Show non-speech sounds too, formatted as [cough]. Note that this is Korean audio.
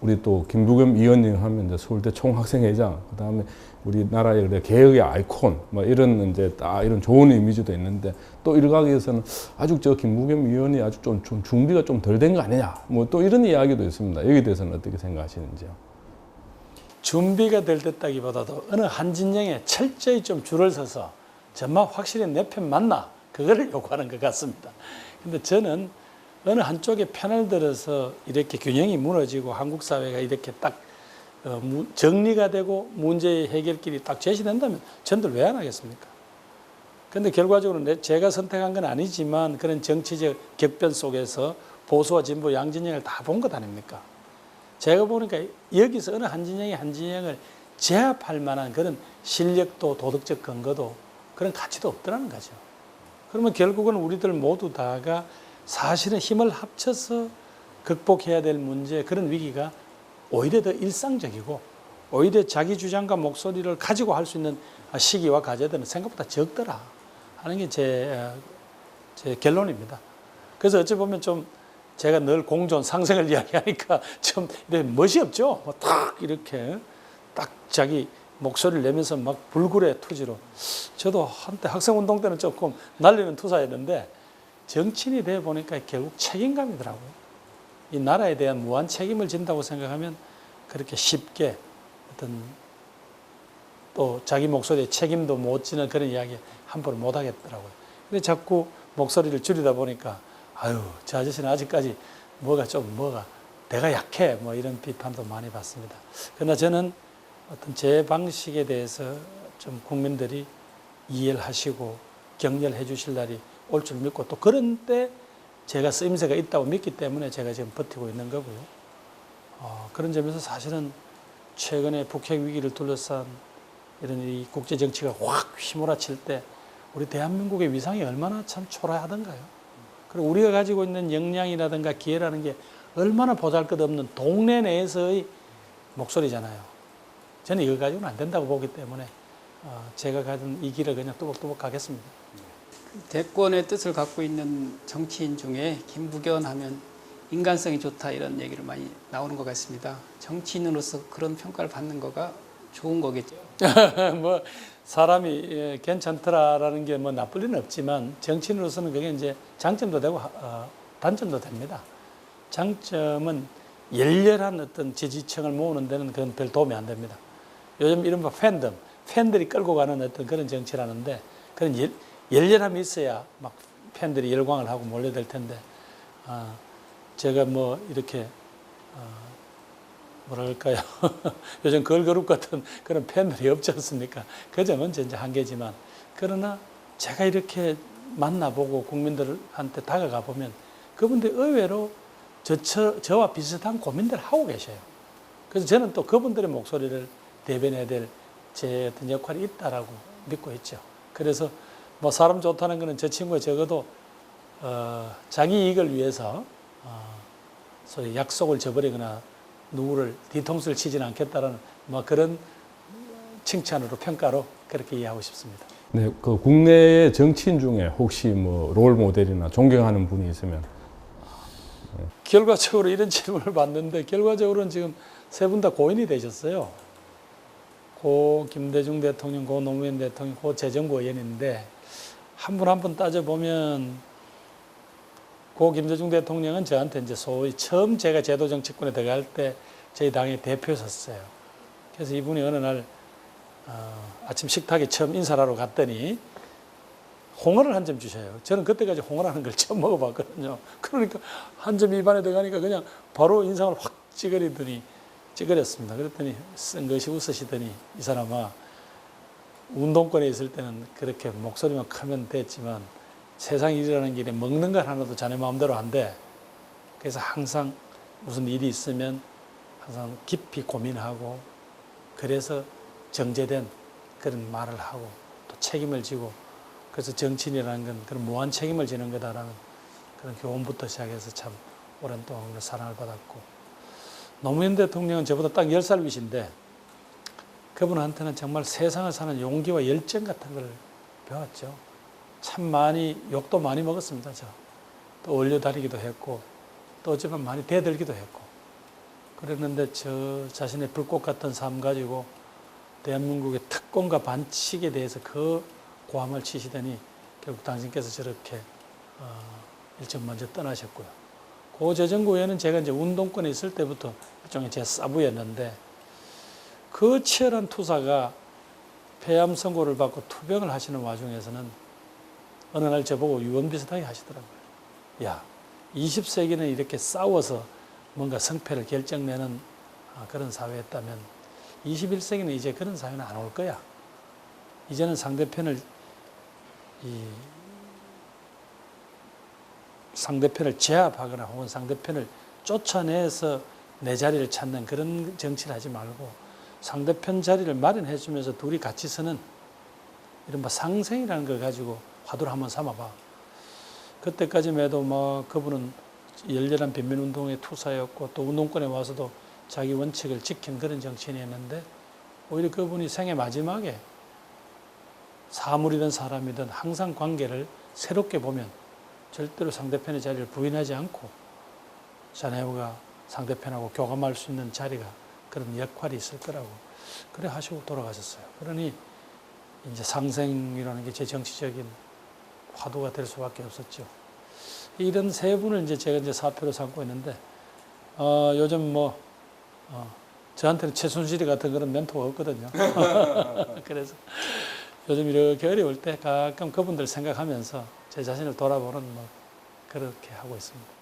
우리 또 김부겸 위원님 하면 이제 서울대 총학생회장, 그 다음에 우리나라의 개혁의 아이콘, 뭐 이런 이제 딱 이런 좋은 이미지도 있는데 또 일각에서는 아주 저 김부겸 위원이 아주 좀, 좀 준비가 좀 덜 된 거 아니냐, 뭐 또 이런 이야기도 있습니다. 여기에 대해서는 어떻게 생각하시는지요? 준비가 될 듯다기보다도 어느 한 진영에 철저히 좀 줄을 서서 정말 확실히 내 편 맞나 그거를 [laughs] 요구하는 것 같습니다. 근데 저는 어느 한쪽에 편을 들어서 이렇게 균형이 무너지고 한국 사회가 이렇게 딱 어, 무- 정리가 되고 문제의 해결길이 딱 제시된다면 전들 왜 안 하겠습니까? 근데 결과적으로 내- 제가 선택한 건 아니지만 그런 정치적 격변 속에서 보수와 진보 양진영을 다 본 것 아닙니까? 제가 보니까 여기서 어느 한 진영이 한 진영을 제압할 만한 그런 실력도 도덕적 근거도 그런 가치도 없더라는 거죠. 그러면 결국은 우리들 모두 다가 사실은 힘을 합쳐서 극복해야 될 문제 그런 위기가 오히려 더 일상적이고 오히려 자기 주장과 목소리를 가지고 할 수 있는 시기와 과제들은 생각보다 적더라 하는 게 제 제 결론입니다. 그래서 어찌 보면 좀 제가 늘 공존 상생을 [laughs] 이야기하니까 좀 멋이 없죠. 뭐딱 이렇게 딱 자기 목소리를 내면서 막 불굴의 투지로 저도 한때 학생 운동 때는 조금 날리는 투사였는데 정치인이 돼 보니까 결국 책임감이더라고요. 이 나라에 대한 무한 책임을 진다고 생각하면 그렇게 쉽게 어떤 또 자기 목소리에 책임도 못 지는 그런 이야기 함부로 못 하겠더라고요. 근데 자꾸 목소리를 줄이다 보니까 아유, 저 아저씨는 아직까지 뭐가 좀 뭐가 내가 약해 뭐 이런 비판도 많이 받습니다. 그러나 저는 어떤 제 방식에 대해서 좀 국민들이 이해를 하시고 격려해 주실 날이 올 줄 믿고 또 그런 때 제가 쓰임새가 있다고 믿기 때문에 제가 지금 버티고 있는 거고요. 어, 그런 점에서 사실은 최근에 북핵 위기를 둘러싼 이런 이 국제 정치가 확 휘몰아칠 때 우리 대한민국의 위상이 얼마나 참 초라하던가요. 그리고 우리가 가지고 있는 역량이라든가 기회라는 게 얼마나 보잘것없는 동네 내에서의 목소리잖아요. 저는 이거 가지고는 안 된다고 보기 때문에 어, 제가 가진 이 길을 그냥 뚜벅뚜벅 가겠습니다. 대권의 뜻을 갖고 있는 정치인 중에 김부겸 하면 인간성이 좋다 이런 얘기를 많이 나오는 것 같습니다. 정치인으로서 그런 평가를 받는 거가 좋은 거겠죠. [laughs] 뭐 사람이 예, 괜찮더라라는 게 뭐 나쁠 리는 없지만 정치인으로서는 그게 이제 장점도 되고 어, 단점도 됩니다. 장점은 열렬한 어떤 지지층을 모으는 데는 그건 별 도움이 안 됩니다. 요즘 이른바 팬덤, 팬들이 끌고 가는 어떤 그런 정치라는데 그런 열, 열렬함이 있어야 막 팬들이 열광을 하고 몰려들 텐데 아, 제가 뭐 이렇게 어, 뭐랄까요. [laughs] 요즘 걸그룹 같은 그런 팬들이 없지 않습니까? 그 점은 이제 한계지만 그러나 제가 이렇게 만나보고 국민들한테 다가가 보면 그분들 의외로 저, 저, 저 와 비슷한 고민들을 하고 계셔요. 그래서 저는 또 그분들의 목소리를 대변해야 될 제 어떤 역할이 있다라고 믿고 있죠. 그래서 뭐 사람 좋다는 거는 저 친구가 적어도 어, 자기 이익을 위해서 어, 소위 약속을 저버리거나 누구를 뒤통수를 치지는 않겠다라는 뭐 그런 칭찬으로 평가로 그렇게 이해하고 싶습니다. 네, 그 국내의 정치인 중에 혹시 뭐 롤 모델이나 존경하는 분이 있으면 결과적으로 이런 [laughs] 질문을 받는데 결과적으로는 지금 세 분 다 고인이 되셨어요. 고 김대중 대통령, 고 노무현 대통령, 고 재정부 의원인데 한 분 한 분 따져 보면 고 김대중 대통령은 저한테 이제 소위 처음 제가 제도 정치권에 들어갈 때 저희 당의 대표였었어요. 그래서 이분이 어느 날 어, 아침 식탁에 처음 인사를 하러 갔더니 홍어를 한 점 주셔요. 저는 그때까지 홍어라는 걸 [laughs] 처음 먹어봤거든요. 그러니까 한 점 입안에 들어가니까 그냥 바로 인상을 확 찌그리더니 찌그렸습니다. 그랬더니 쓴 것이 웃으시더니 이 사람아 운동권에 있을 때는 그렇게 목소리만 크면 됐지만 세상 일이라는 길에 먹는 걸 하나도 자네 마음대로 안 돼. 그래서 항상 무슨 일이 있으면 항상 깊이 고민하고 그래서 정제된 그런 말을 하고 또 책임을 지고 그래서 정치인이라는 건 그런 무한 책임을 지는 거다라는 그런 교훈부터 시작해서 참 오랜 동안 사랑을 받았고 노무현 대통령은 저보다 딱 10살 위신데 그분한테는 정말 세상을 사는 용기와 열정 같은 걸 배웠죠. 참 많이 욕도 많이 먹었습니다. 저. 또 올려다리기도 했고 또 어쩌면 많이 대들기도 했고 그랬는데 저 자신의 불꽃 같은 삶 가지고 대한민국의 특권과 반칙에 대해서 그 고함을 치시더니 결국 당신께서 저렇게 어, 일찍 먼저 떠나셨고요. 그 재정구에는 제가 이제 운동권에 있을 때부터 일종의 제 사부였는데 그 치열한 투사가 폐암 선고를 받고 투병을 하시는 와중에서는 어느 날 저보고 유언 비슷하게 하시더라고요. 야, 20세기는 이렇게 싸워서 뭔가 성패를 결정내는 아, 그런 사회였다면 21세기는 이제 그런 사회는 안 올 거야. 이제는 상대편을 이 상대편을 제압하거나 혹은 상대편을 쫓아내서 내 자리를 찾는 그런 정치를 하지 말고 상대편 자리를 마련해 주면서 둘이 같이 서는 이른바 상생이라는 걸 가지고 화두를 한번 삼아봐. 그때까지만 해도 뭐 그분은 열렬한 빈민운동의 투사였고 또 운동권에 와서도 자기 원칙을 지킨 그런 정치인이었는데 오히려 그분이 생애 마지막에 사물이든 사람이든 항상 관계를 새롭게 보면 절대로 상대편의 자리를 부인하지 않고 자네오가 상대편하고 교감할 수 있는 자리가 그런 역할이 있을 거라고 그래 하시고 돌아가셨어요. 그러니 이제 상생이라는 게 제 정치적인 화두가 될 수밖에 없었죠. 이런 세 분을 이제 제가 이제 사표로 삼고 있는데 어, 요즘 뭐 어, 저한테는 최순실이 같은 그런 멘토가 없거든요. [laughs] 그래서 요즘 이렇게 어려울 때 가끔 그분들 생각하면서 제 자신을 돌아보는 뭐 그렇게 하고 있습니다.